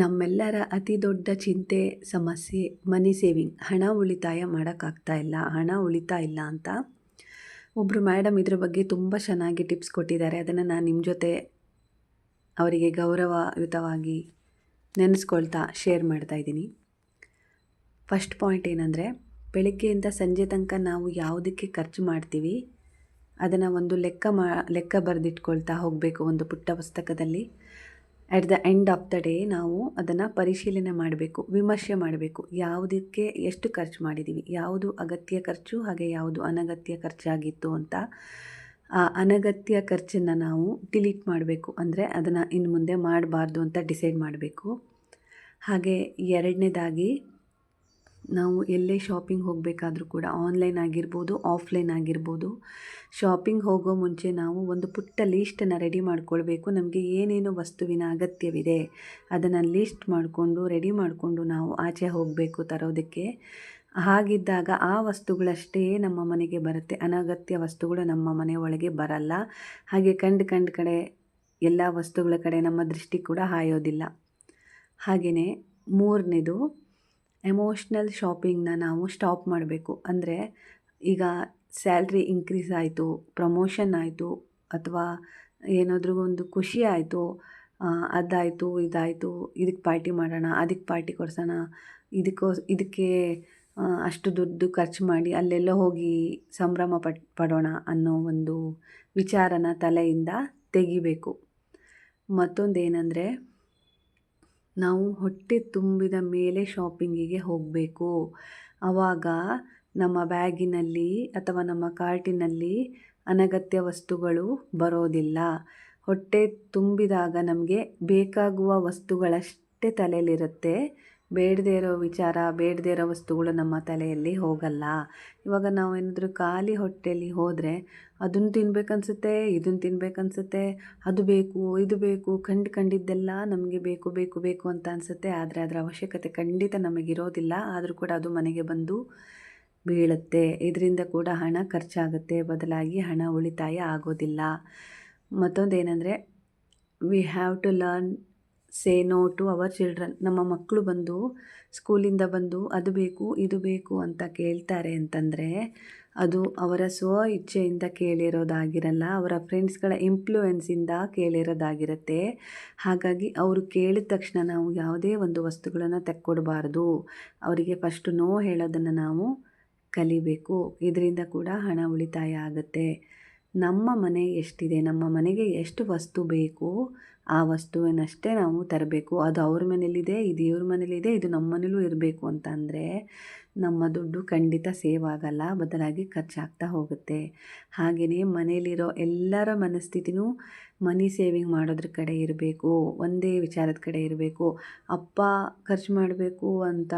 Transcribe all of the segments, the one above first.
ನಮ್ಮೆಲ್ಲರ ಅತಿ ದೊಡ್ಡ ಚಿಂತೆ, ಸಮಸ್ಯೆ, ಮನಿ ಸೇವಿಂಗ್. ಹಣ ಉಳಿತಾಯ ಮಾಡೋಕ್ಕಾಗ್ತಾ ಇಲ್ಲ. ಹಣ ಉಳಿತಾ ಇಲ್ಲ ಅಂತ ಒಬ್ಬರು ಮೇಡಮ್ ಇದ್ರ ಬಗ್ಗೆ ತುಂಬ ಚೆನ್ನಾಗಿ ಟಿಪ್ಸ್ ಕೊಟ್ಟಿದ್ದಾರೆ. ಅದನ್ನು ನಾನು ನಿಮ್ಮ ಜೊತೆ ಅವರಿಗೆ ಗೌರವಯುತವಾಗಿ ನೆನೆಸ್ಕೊಳ್ತಾ ಶೇರ್ ಮಾಡ್ತಾ ಇದ್ದೀನಿ. ಫಸ್ಟ್ ಪಾಯಿಂಟ್ ಏನಂದರೆ ಬೆಳಗ್ಗೆಯಿಂದ ಸಂಜೆ ತನಕ ನಾವು ಯಾವುದಕ್ಕೆ ಖರ್ಚು ಮಾಡ್ತೀವಿ, ಅದನ್ನು ಒಂದು ಲೆಕ್ಕ ಮಾ, ಲೆಕ್ಕ ಬರೆದಿಟ್ಕೊಳ್ತಾ ಹೋಗಬೇಕು ಒಂದು ಪುಟ್ಟ ಪುಸ್ತಕದಲ್ಲಿ. At the end of the day ನಾವು ಅದನ್ನು ಪರಿಶೀಲನೆ ಮಾಡಬೇಕು, ವಿಮರ್ಶೆ ಮಾಡಬೇಕು. ಯಾವುದಕ್ಕೆ ಎಷ್ಟು ಖರ್ಚು ಮಾಡಿದ್ದೀವಿ ಯಾವುದು ಅಗತ್ಯ ಖರ್ಚು, ಹಾಗೆ ಯಾವುದು ಅನಗತ್ಯ ಖರ್ಚಾಗಿತ್ತು ಅಂತ ಆ ಅನಗತ್ಯ ಖರ್ಚನ್ನು ನಾವು ಡಿಲೀಟ್ ಮಾಡಬೇಕು. ಅಂದರೆ ಅದನ್ನು ಇನ್ನು ಮುಂದೆ ಮಾಡಬಾರ್ದು ಅಂತ ಡಿಸೈಡ್ ಮಾಡಬೇಕು. ಹಾಗೆ ಎರಡನೇದಾಗಿ ನಾವು ಎಲ್ಲೇ ಶಾಪಿಂಗ್ ಹೋಗಬೇಕಾದ್ರೂ ಕೂಡ ಆನ್ಲೈನ್ ಆಗಿರ್ಬೋದು ಆಫ್ಲೈನ್ ಆಗಿರ್ಬೋದು ಶಾಪಿಂಗ್ ಹೋಗೋ ಮುಂಚೆ ನಾವು ಒಂದು ಪುಟ್ಟ ಲೀಸ್ಟನ್ನು ರೆಡಿ ಮಾಡಿಕೊಳ್ಬೇಕು. ನಮಗೆ ಏನೇನು ವಸ್ತುವಿನ ಅಗತ್ಯವಿದೆ, ಅದನ್ನು ಲೀಸ್ಟ್ ಮಾಡಿಕೊಂಡು ರೆಡಿ ಮಾಡಿಕೊಂಡು ನಾವು ಆಚೆ ಹೋಗಬೇಕು ತರೋದಕ್ಕೆ. ಹಾಗಿದ್ದಾಗ ಆ ವಸ್ತುಗಳಷ್ಟೇ ನಮ್ಮ ಮನೆಗೆ ಬರುತ್ತೆ. ಅನಗತ್ಯ ವಸ್ತುಗಳು ನಮ್ಮ ಮನೆ ಒಳಗೆ ಬರಲ್ಲ. ಹಾಗೆ ಕಂಡು ಕಂಡು ಕಡೆ ಎಲ್ಲ ವಸ್ತುಗಳ ಕಡೆ ನಮ್ಮ ದೃಷ್ಟಿ ಕೂಡ ಹಾಯೋದಿಲ್ಲ. ಹಾಗೆಯೇ ಮೂರನೇದು ಎಮೋಷ್ನಲ್ ಶಾಪಿಂಗ್ನ ನಾವು ಸ್ಟಾಪ್ ಮಾಡಬೇಕು. ಅಂದರೆ ಈಗ ಸ್ಯಾಲ್ರಿ ಇನ್ಕ್ರೀಸ್ ಆಯಿತು ಪ್ರಮೋಷನ್ ಆಯಿತು, ಅಥವಾ ಏನಾದರೂ ಒಂದು ಖುಷಿ ಆಯಿತು ಅದಾಯಿತು, ಇದಾಯಿತು ಇದಕ್ಕೆ ಪಾರ್ಟಿ ಮಾಡೋಣ ಅದಕ್ಕೆ ಪಾರ್ಟಿ ಕೊಡ್ಸೋಣ, ಇದಕ್ಕೋ, ಇದಕ್ಕೆ ಅಷ್ಟು ದುಡ್ಡು ಖರ್ಚು ಮಾಡಿ ಅಲ್ಲೆಲ್ಲೋ ಹೋಗಿ ಸಂಭ್ರಮ ಪಟ್ ಪಡೋಣ ಅನ್ನೋ ಒಂದು ವಿಚಾರನ ತಲೆಯಿಂದ ತೆಗಿಬೇಕು. ಮತ್ತೊಂದು ಏನಂದರೆ ನಾವು ಹೊಟ್ಟೆ ತುಂಬಿದ ಮೇಲೆ ಶಾಪಿಂಗಿಗೆ ಹೋಗಬೇಕು. ಆವಾಗ ನಮ್ಮ ಬ್ಯಾಗಿನಲ್ಲಿ ಅಥವಾ ನಮ್ಮ ಕಾರ್ಟಿನಲ್ಲಿ ಅನಗತ್ಯ ವಸ್ತುಗಳು ಬರೋದಿಲ್ಲ. ಹೊಟ್ಟೆ ತುಂಬಿದಾಗ ನಮಗೆ ಬೇಕಾಗುವ ವಸ್ತುಗಳಷ್ಟೇ ತಲೆಯಲ್ಲಿರುತ್ತೆ. ಬೇಡದೇ ಇರೋ ವಿಚಾರ, ಬೇಡದೇ ಇರೋ ವಸ್ತುಗಳು ನಮ್ಮ ತಲೆಯಲ್ಲಿ ಹೋಗಲ್ಲ. ಇವಾಗ ನಾವು ಏನಾದರೂ ಖಾಲಿ ಹೊಟ್ಟೆಯಲ್ಲಿ ಹೋದರೆ ಅದನ್ನು ತಿನ್ಬೇಕನ್ಸುತ್ತೆ, ಇದನ್ನು ತಿನ್ಬೇಕನ್ಸುತ್ತೆ, ಅದು ಬೇಕು, ಇದು ಬೇಕು, ಕಂಡು ಕಂಡಿದ್ದೆಲ್ಲ ನಮಗೆ ಬೇಕು ಬೇಕು ಬೇಕು ಅಂತ ಅನಿಸುತ್ತೆ. ಆದರೆ ಅದರ ಅವಶ್ಯಕತೆ ಖಂಡಿತ ನಮಗಿರೋದಿಲ್ಲ. ಆದರೂ ಕೂಡ ಅದು ಮನೆಗೆ ಬಂದು ಬೀಳುತ್ತೆ. ಇದರಿಂದ ಕೂಡ ಹಣ ಖರ್ಚಾಗುತ್ತೆ. ಬದಲಾಗಿ ಹಣ ಉಳಿತಾಯ ಆಗೋದಿಲ್ಲ. ಮತ್ತೊಂದು ಏನಂದರೆ we have to learn say no to our children ನಮ್ಮ ಮಕ್ಕಳು ಬಂದು ಸ್ಕೂಲಿಂದ ಬಂದು ಅದು ಬೇಕು, ಇದು ಬೇಕು ಅಂತ ಕೇಳ್ತಾರೆ ಅಂತಂದರೆ ಅದು ಅವರ ಸ್ವ ಇಚ್ಛೆಯಿಂದ ಕೇಳಿರೋದಾಗಿರಲ್ಲ, ಅವರ ಫ್ರೆಂಡ್ಸ್ಗಳ ಇಂಪ್ಲೂಯೆನ್ಸಿಂದ ಕೇಳಿರೋದಾಗಿರುತ್ತೆ. ಹಾಗಾಗಿ ಅವರು ಕೇಳಿದ ತಕ್ಷಣ ನಾವು ಯಾವುದೇ ಒಂದು ವಸ್ತುಗಳನ್ನು ತೆಕ್ಕೊಡಬಾರ್ದು. ಅವರಿಗೆ ಫಸ್ಟು ನೋ ಹೇಳೋದನ್ನು ನಾವು ಕಲಿಬೇಕು. ಇದರಿಂದ ಕೂಡ ಹಣ ಉಳಿತಾಯ ಆಗುತ್ತೆ. ನಮ್ಮ ಮನೆ ಎಷ್ಟಿದೆ, ನಮ್ಮ ಮನೆಗೆ ಎಷ್ಟು ವಸ್ತು ಬೇಕು ಆ ವಸ್ತುವನ್ನಷ್ಟೇ ನಾವು ತರಬೇಕು. ಅದು ಅವ್ರ ಮನೇಲಿದೆ, ಇದು ಇವ್ರ ಮನೇಲಿದೆ, ಇದು ನಮ್ಮ ಮನೇಲೂ ಇರಬೇಕು ಅಂತ ಅಂದರೆ ನಮ್ಮ ದುಡ್ಡು ಖಂಡಿತ ಸೇವ್ ಆಗಲ್ಲ, ಬದಲಾಗಿ ಖರ್ಚಾಗ್ತಾ ಹೋಗುತ್ತೆ. ಹಾಗೆಯೇ ಮನೇಲಿರೋ ಎಲ್ಲರ ಮನಸ್ಥಿತಿನೂ ಮನಿ ಸೇವಿಂಗ್ ಮಾಡೋದ್ರ ಕಡೆ ಇರಬೇಕು, ಒಂದೇ ವಿಚಾರದ ಕಡೆ ಇರಬೇಕು. ಅಪ್ಪ ಖರ್ಚು ಮಾಡಬೇಕು ಅಂತ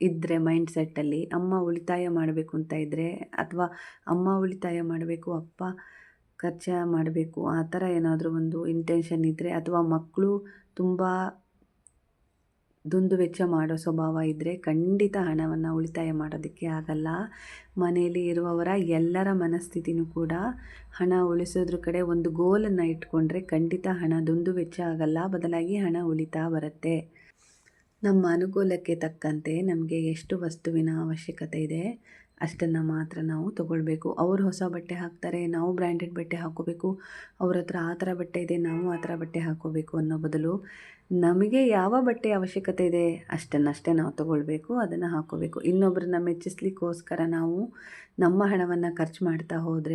ಇದ್ದರೆ ಮೈಂಡ್ ಸೆಟ್ಟಲ್ಲಿ ಅಮ್ಮ ಉಳಿತಾಯ ಮಾಡಬೇಕು ಅಂತ ಇದ್ದರೆ ಅಥವಾ ಅಮ್ಮ ಉಳಿತಾಯ ಮಾಡಬೇಕು, ಅಪ್ಪ ಖರ್ಚು ಮಾಡಬೇಕು, ಆ ಥರ ಏನಾದರೂ ಒಂದು ಇಂಟೆನ್ಷನ್ ಇದ್ದರೆ ಅಥವಾ ಮಕ್ಕಳು ತುಂಬ ದುಂದು ವೆಚ್ಚ ಮಾಡೋ ಸ್ವಭಾವ ಇದ್ದರೆ ಖಂಡಿತ ಹಣವನ್ನು ಉಳಿತಾಯ ಮಾಡೋದಕ್ಕೆ ಆಗಲ್ಲ. ಮನೆಯಲ್ಲಿ ಇರುವವರ ಎಲ್ಲರ ಮನಸ್ಥಿತಿನೂ ಕೂಡ ಹಣ ಉಳಿಸೋದ್ರ ಕಡೆ ಒಂದು ಗೋಲನ್ನು ಇಟ್ಕೊಂಡ್ರೆ ಖಂಡಿತ ಹಣ ದುಂದು ವೆಚ್ಚ ಆಗಲ್ಲ, ಬದಲಾಗಿ ಹಣ ಉಳಿತಾ ಬರುತ್ತೆ. ನಮ್ಮ ಅನುಕೂಲಕ್ಕೆ ತಕ್ಕಂತೆ ನಮಗೆ ಎಷ್ಟು ವಸ್ತುವಿನ ಅವಶ್ಯಕತೆ ಇದೆ? ಅಷ್ಟನ್ನು ಮಾತ್ರ ನಾವು ತೊಗೊಳ್ಬೇಕು. ಅವರು ಹೊಸ ಬಟ್ಟೆ ಹಾಕ್ತಾರೆ, ನಾವು ಬ್ರ್ಯಾಂಡೆಡ್ ಬಟ್ಟೆ ಹಾಕೋಬೇಕು ಅವ್ರ ಹತ್ರ ಆ ಥರ ಬಟ್ಟೆ ಇದೆ, ನಾವು ಆ ಥರ ಬಟ್ಟೆ ಹಾಕೋಬೇಕು ಅನ್ನೋ ಬದಲು ನಮಗೆ ಯಾವ ಬಟ್ಟೆ ಅವಶ್ಯಕತೆ ಇದೆ ಅಷ್ಟನ್ನಷ್ಟೇ ನಾವು ತಗೊಳ್ಬೇಕು, ಅದನ್ನು ಹಾಕ್ಕೋಬೇಕು. ಇನ್ನೊಬ್ಬರನ್ನ ಮೆಚ್ಚಿಸ್ಲಿಕ್ಕೋಸ್ಕರ ನಾವು ನಮ್ಮ ಹಣವನ್ನು ಖರ್ಚು ಮಾಡ್ತಾ ಹೋದರೆ